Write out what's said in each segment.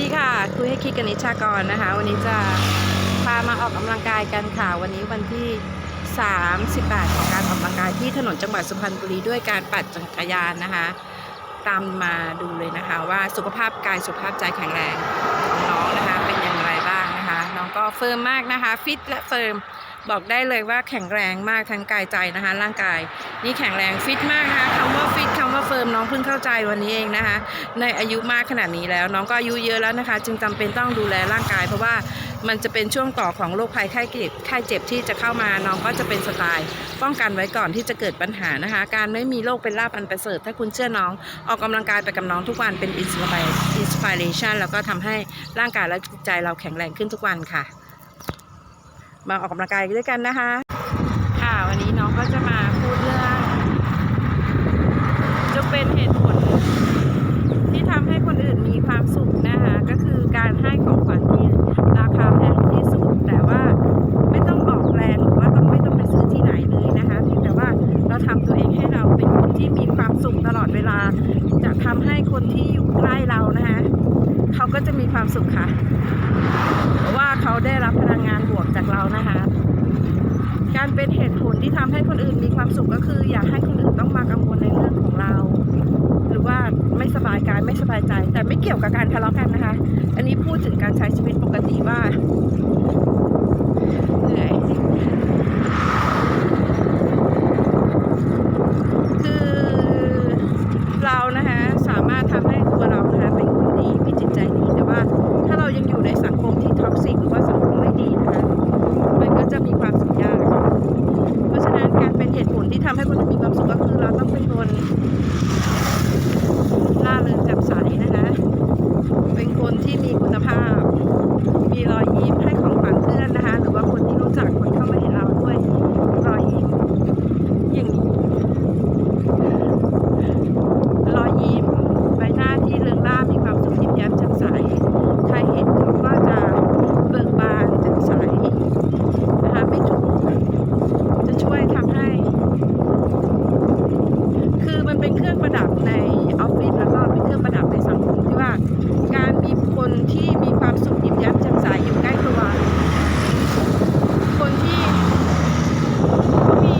ดีค่ะ คุยให้คิดกับนิชากรนะคะ วันนี้จะพามาออกกำลังกายกันค่ะ วันนี้วันที่ 38 ของการออกกำลังกายที่ถนนจังหวัดสุพรรณบุรีด้วยการปั่นจักรยานนะคะ ตามมาดูเลยนะคะ ว่าสุขภาพกายสุขภาพใจแข็งแรงของน้องนะคะ เป็นอย่างไรบ้างนะคะ น้องก็เฟิร์มมากนะคะฟิตและเฟิร์มบอกได้เลยว่าแข็งแรงมากทั้งกายใจนะคะ ร่างกายนี่แข็งแรงฟิตมากนะคะคำว่าฟิต เฟิร์มน้องเพิ่งเข้าใจวันนี้เองนะคะ ในอายุมากขนาดนี้แล้ว น้องก็อายุเยอะแล้วนะคะ จึงจำเป็นต้องดูแลร่างกาย เพราะว่ามันจะเป็นช่วงต่อของโรคภัยไข้เจ็บไข้เจ็บที่จะเข้ามาน้องก็จะเป็นสไตล์ ป้องกันไว้ก่อนที่จะเกิดปัญหานะคะ การไม่มีโรคเป็นลาบอันประเสริฐ ถ้าคุณเชื่อน้องออกกำลังกายไปกับน้องทุกวันเป็นอินสปายอินสปิเรชันแล้วก็ทำให้ร่างกายและจิตใจเราแข็งแรงขึ้นทุกวันค่ะ มาออกกำลังกายด้วยกันนะคะ ค่ะวันนี้น้องก็จะมาพูดเรื่อง เป็นเหตุผล ที่ทำให้คนอื่นมีความสุขนะคะ ก็คือการให้ของขวัญที่ราคาแพงที่สุด แต่ว่าไม่ต้องออกแรงหรือว่าต้องไม่ต้องไปซื้อที่ไหนเลยนะคะเพียงแต่ว่าเราทำตัวเองให้เราเป็นคนที่มีความสุขตลอดเวลา จะทำให้คนที่อยู่ใกล้เรานะคะเขาก็จะมีความสุขค่ะเพราะว่าเขาได้รับพลังงานบวกจากเรานะคะ การเป็นเหตุผลที่ทำให้คนอื่นมีความสุขก็คือ อยากให้คนอื่นต้องมากังวลในเรื่องของเรา รือว่าไม่สบายกายไม่สบายใจ แต่ไม่เกี่ยวกับการทะเลาะกันนะคะ อันนี้พูดถึงการใช้ชีวิตปกติว่าเหนื่อยคือเรานะคะสามารถทำให้ตัวเรานะคะเป็นคนดีมีจิตใจดีแต่ว่า ถ้าเรายังอยู่ในสังคมที่ท็อกซิกหรือว่าสังคมไม่ดีนะคะมันก็จะมีความสุขยาก เพราะฉะนั้นการเป็นเหตุผลที่ทำให้คนอื่นมีความสุขก็คือเราต้องเป็นคน ล่าเริงแจ่มใสนะคะ เป็นคนที่มีคุณภาพ มีรอยยิ้มให้ของขวัญเพื่อนนะคะ หรือว่าคนที่รู้จักคนเข้ามาเห็นเราด้วยรอยยิ้มอย่างนี้รอยยิ้มใบหน้าที่เริงร่ามีความสุขยิ้มแย้มแจ่มใส ใครเห็นเขาก็จะเบิกบานแจ่มใสนะคะไม่ถูกจะช่วยทำให้ คือมัน เป็นเครื่องประดับในออฟฟิศแล้วก็เป็นเครื่องประดับในสังคมที่ว่าการมีคนที่มีความสุขยิ้มแย้มแจ่มใสอยู่ใกล้ตัวคนที่เขามี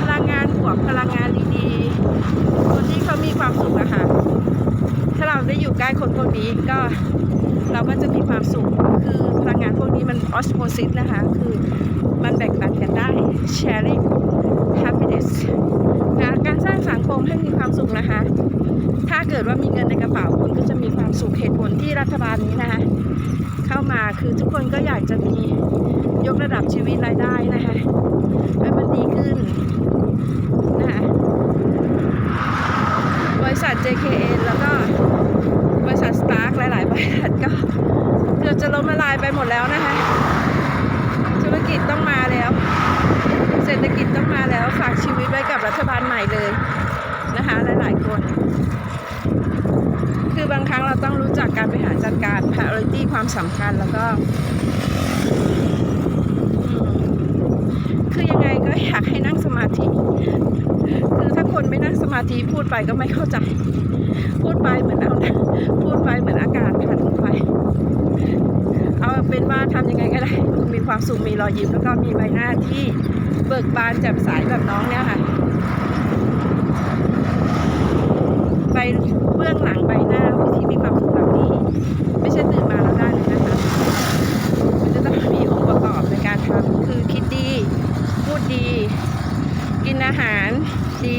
พลังงานบวกพลังงานดีๆ คนที่เขามีความสุขอะค่ะถ้าเราได้อยู่ใกล้คนพวกนี้ก็เราก็จะมีความสุขคือพลังงานพวกนี้มันออสโมซิสนะคะ คือมันแบ่งปันกันได้ sharing happiness นะการสร้างสังคมให้มีความสุขนะคะ ถ้าเกิดว่ามีเงินในกระเป๋าคุณก็จะมีความสุขเหตุผลที่รัฐบาลนี้นะคะเข้ามาคือทุกคนก็อยากจะมียกระดับชีวิตรายได้นะคะให้มันดีขึ้นนะคะบริษัท JKN แล้วก็บริษัท Stark หลาย ๆ บริษัทก็เกือบจะล้มละลายไปหมดแล้วนะคะ ธุรกิจต้องมา ศรษฐกิจต้องมาแล้วฝากชีวิตไว้กับรัฐบาลใหม่เลยนะคะหลายๆคน คือบางครั้งเราต้องรู้จักการบริหารจัดการ priority ความสำคัญแล้วก็ คือยังไงก็อยากให้นั่งสมาธิ คือถ้าคนไม่นั่งสมาธิพูดไปก็ไม่เข้าใจ พูดไปเหมือนเอาพูดไปเหมือนอากาศผ่านไป เอาเป็นว่าทำยังไงก็ได้มีความสุขมีรอยยิ้มแล้วก็มีใบหน้าที่เบิกบานแจ่มใสแบบน้องเนี่ยค่ะใบเบื้องหลังใบหน้าที่มีความสุขแบบนี้ ไม่ใช่ตื่นมาแล้วได้เลยนะคะ มันจะต้องมีองค์ประกอบในการทำคือคิดดี พูดดี กินอาหารดี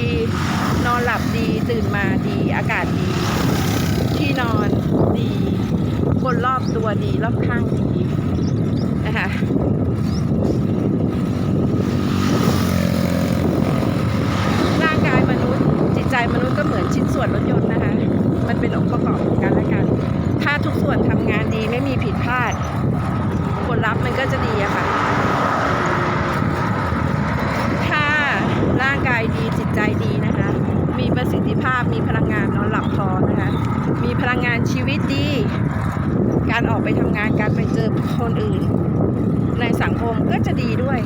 นอนหลับดี ตื่นมาดี อากาศดี ที่นอนดี คนร อบตัวดีรอบข้างดีนะคะ ร่างกายมนุษย์ จิตใจมนุษย์ก็เหมือนชิ้นส่วนรถยนต์นะคะ มันเป็นองค์ประกอบของกันและกัน ถ้าทุกส่วนทำงานดีไม่มีผิดพลาด ผลลัพธ์มันก็จะดีอะค่ะ ถ้าร่างกายดีจิตใจดีนะคะ มีประสิทธิภาพมีพลังงานนอนหลับพอนะคะ มีพลังงานชีวิตดี การออกไปทำงานการไปเจอ คนอื่น ในสังคมก็จะดีด้วย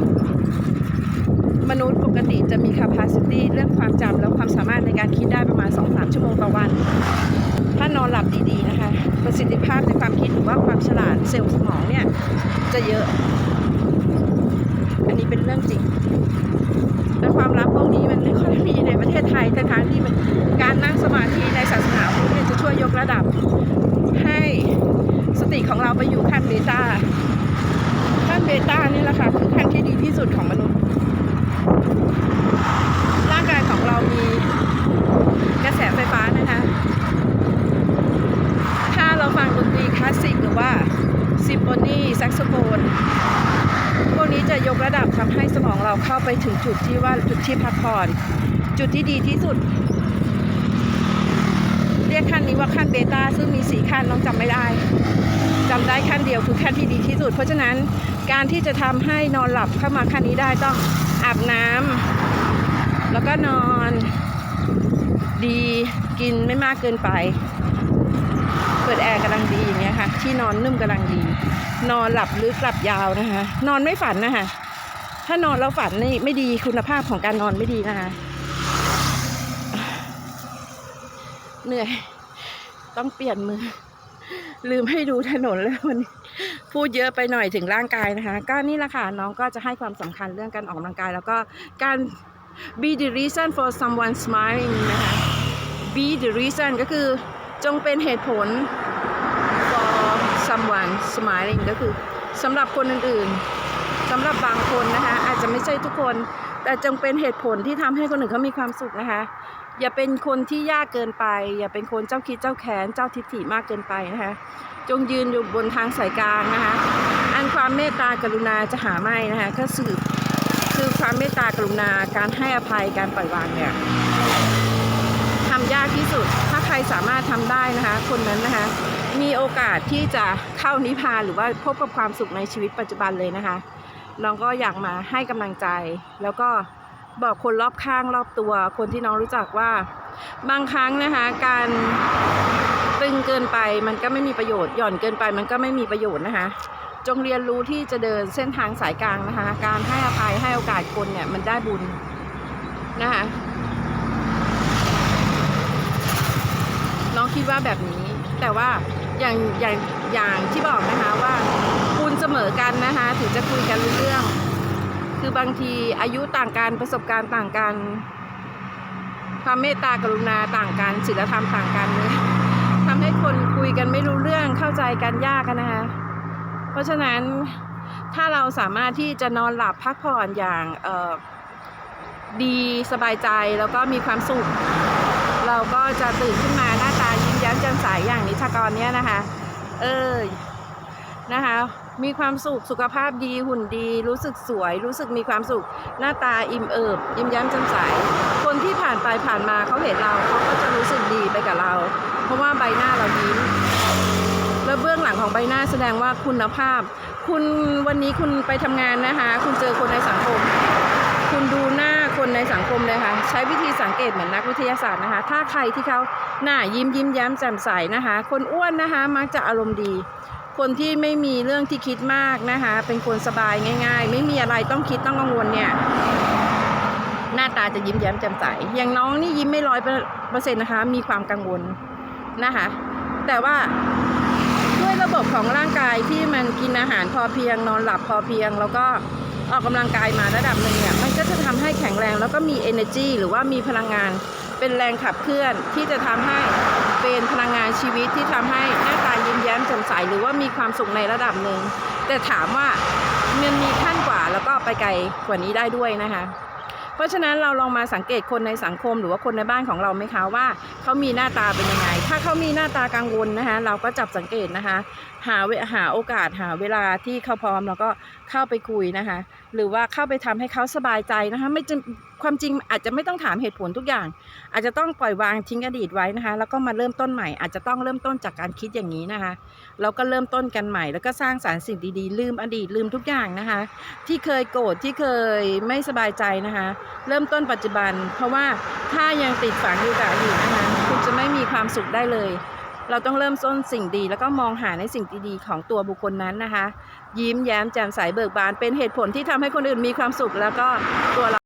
มนุษย์ปกติจะมี capacity เรื่องความจำและความสามารถในการคิดได้ประมาณ 2-3 ชั่วโมงต่อวัน ถ้านอนหลับดีๆนะคะ ประสิทธิภาพในความคิดหรือว่าความฉลาดเซลล์สมองเนี่ยจะเยอะ อันนี้เป็นเรื่องจริงแต่ความลับพวกนี้มันไม่ค่อยมีในประเทศไทยแต่ทางที่มันการนั่งสมาธิในศาสนาพุทธเนี่ยจะช่วยยกระดับ ให้สติของเราไปอยู่ขั้นเบต้า ขั้นเบต้านี่แหละค่ะคือขั้นที่ดีที่ สุดของมนุษย์ ร่างกายของเรามีกระแสไฟฟ้านะคะ ถ้าเราฟังดนตรีคลาสสิกหรือว่าซิมโฟนีแซกโซโฟนพวกนี้จะยกระดับทำให้สมองเราเข้าไปถึงจุดที่ว่าจุดที่พักผ่อน จุดที่ดีที่สุด เรียกขั้นนี้ว่าขั้นเบต้าซึ่งมีสีขั้นน้องจำไม่ได้ จำได้ขั้นเดียวคือขั้นที่ดีที่สุด เพราะฉะนั้นการที่จะทำให้นอนหลับเข้ามาขั้นนี้ได้ต้องอาบน้ำแล้วก็นอนดีกินไม่มากเกินไป เปิดแอร์กำลังดีอย่างเงี้ยค่ะ ที่นอนนุ่มกำลังดี นอนหลับลึกหลับยาวนะคะ นอนไม่ฝันนะคะถ้านอนแล้วฝันนี่ไม่ดีคุณภาพของการนอนไม่ดีนะคะเหนื่อย ต้องเปลี่ยนมือ ลืมให้ดูถนนแล้ววันนี้พูดเยอะไปหน่อยถึงร่างกายนะคะ ก็นี่แหละค่ะน้องก็จะให้ความสำคัญเรื่องการออกกำลังกาย แล้วก็การ be the reason for someone smiling นะคะ be the reason ก็คือจงเป็นเหตุผล for someone smiling ก็คือสำหรับคนอื่นๆสำหรับบางคนนะคะ อาจจะไม่ใช่ทุกคน แต่จงเป็นเหตุผลที่ทำให้คนอื่นเขามีความสุขนะคะ อย่าเป็นคนที่ยากเกินไป อย่าเป็นคนเจ้าคิดเจ้าแค้นเจ้าทิฐิมากเกินไปนะคะ จงยืนอยู่บนทางสายกลางนะคะ อันความเมตตากรุณาจะหาไม่นะคะก็สืบคือความเมตตากรุณาการให้อภัยการปล่อยวางเนี่ยทำยากที่สุด ถ้าใครสามารถทำได้นะคะ คนนั้นนะคะ มีโอกาสที่จะเข้านิพพานหรือว่าพบกับความสุขในชีวิตปัจจุบันเลยนะคะน้องก็อยากมาให้กำลังใจแล้วก็ บอกคนรอบข้างรอบตัว คนที่น้องรู้จักว่า บางครั้งนะคะการตึงเกินไปมันก็ไม่มีประโยชน์หย่อนเกินไปมันก็ไม่มีประโยชน์นะคะจงเรียนรู้ที่จะเดินเส้นทางสายกลางนะคะ การให้อภัยให้โอกาสคนเนี่ยมันได้บุญนะคะน้องคิดว่าแบบนี้แต่ว่าอย่างอย่างอย่างที่บอกนะคะว่าคุณเสมอกันนะคะถึงจะคุยกันรู้เรื่อง คือบางทีอายุต่างกันประสบการณ์ต่างกันความเมตตากรุณาต่างกันศีลธรรมต่างกันเนี่ยทำให้คนคุยกันไม่รู้เรื่องเข้าใจกันยากนะคะ เพราะฉะนั้นถ้าเราสามารถที่จะนอนหลับพักผ่อนอย่างดีสบายใจแล้วก็มีความสุข เราก็จะตื่นขึ้นมาหน้าตายิ้มแย้มแจ่มใสอย่างนิชากรเนี่ยนะคะ เออนะคะ มีความสุขสุขภาพดีหุ่นดี รู้สึกสวย รู้สึกมีความสุข หน้าตาอิ่มเอิบยิ้มแย้มแจ่มใสคนที่ผ่านไปผ่านมาเขาเห็นเราเขาก็จะรู้สึกดีไปกับเรา เพราะว่าใบหน้าเรายิ้มแล้วเบื้องหลังของใบหน้าแสดงว่าคุณภาพ คุณวันนี้คุณไปทำงานนะคะ คุณเจอคนในสังคม คุณดูหน้าคนในสังคมเลยค่ะใช้วิธีสังเกตเหมือนนักวิทยาศาสตร์นะคะ ถ้าใครที่เขาหน้ายิ้มยิ้มแย้มแจ่มใสนะคะ คนอ้วนนะคะมักจะอารมณ์ดี คนที่ไม่มีเรื่องที่คิดมากนะคะ เป็นคนสบายง่าย ๆ ไม่มีอะไรต้องคิดต้องกังวลเนี่ย หน้าตาจะยิ้มแย้มแจ่มใส อย่างน้องนี่ยิ้มไม่ร้อยเปอร์เซ็นต์นะคะ มีความกังวลนะคะ แต่ว่าด้วยระบบของร่างกายที่มันกินอาหารพอเพียง นอนหลับพอเพียง แล้วก็ออกกำลังกายมาระดับหนึ่งเนี่ย มันก็จะทำให้แข็งแรงแล้วก็มี energy หรือว่ามีพลังงานเป็นแรงขับเคลื่อนที่จะทำให้ เป็นพลังงานชีวิตที่ทำให้หน้าตายิ้มแย้มแจ่มใสหรือว่ามีความสุขในระดับหนึ่ง แต่ถามว่ามันมีขั้นกว่าแล้วก็ไปไกลกว่านี้ได้ด้วยนะคะ เพราะฉะนั้นเราลองมาสังเกตคนในสังคมหรือว่าคนในบ้านของเราไหมคะว่าเขามีหน้าตาเป็นยังไง ถ้าเขามีหน้าตากังวลนะคะ เราก็จับสังเกตนะคะ หาเวหาโอกาสหาเวลาที่เขาพร้อมแล้วก็เข้าไปคุยนะคะ หรือว่าเข้าไปทำให้เขาสบายใจนะคะไม่จความจริงอาจจะไม่ต้องถามเหตุผลทุกอย่าง อาจจะต้องปล่อยวางทิ้งอดีตไว้นะคะ แล้วก็มาเริ่มต้นใหม่ อาจจะต้องเริ่มต้นจากการคิดอย่างนี้นะคะแล้วก็เริ่มต้นกันใหม่ แล้วก็สร้างสรรค์สิ่งดีๆ ลืมอดีตลืมทุกอย่างนะคะ ที่เคยโกรธที่เคยไม่สบายใจนะคะ เริ่มต้นปัจจุบัน เพราะว่าถ้ายังติดฝังอยู่กับอดีตนะคะคุณจะไม่มีความสุขได้เลย เราต้องเริ่มต้นสิ่งดี แล้วก็มองหาในสิ่งดีๆของตัวบุคคลนั้นนะคะ ยิ้มแย้มแจ่มใสเบิกบาน เป็นเหตุผลที่ทำให้คนอื่นมีความสุขแล้วก็ตัวเรา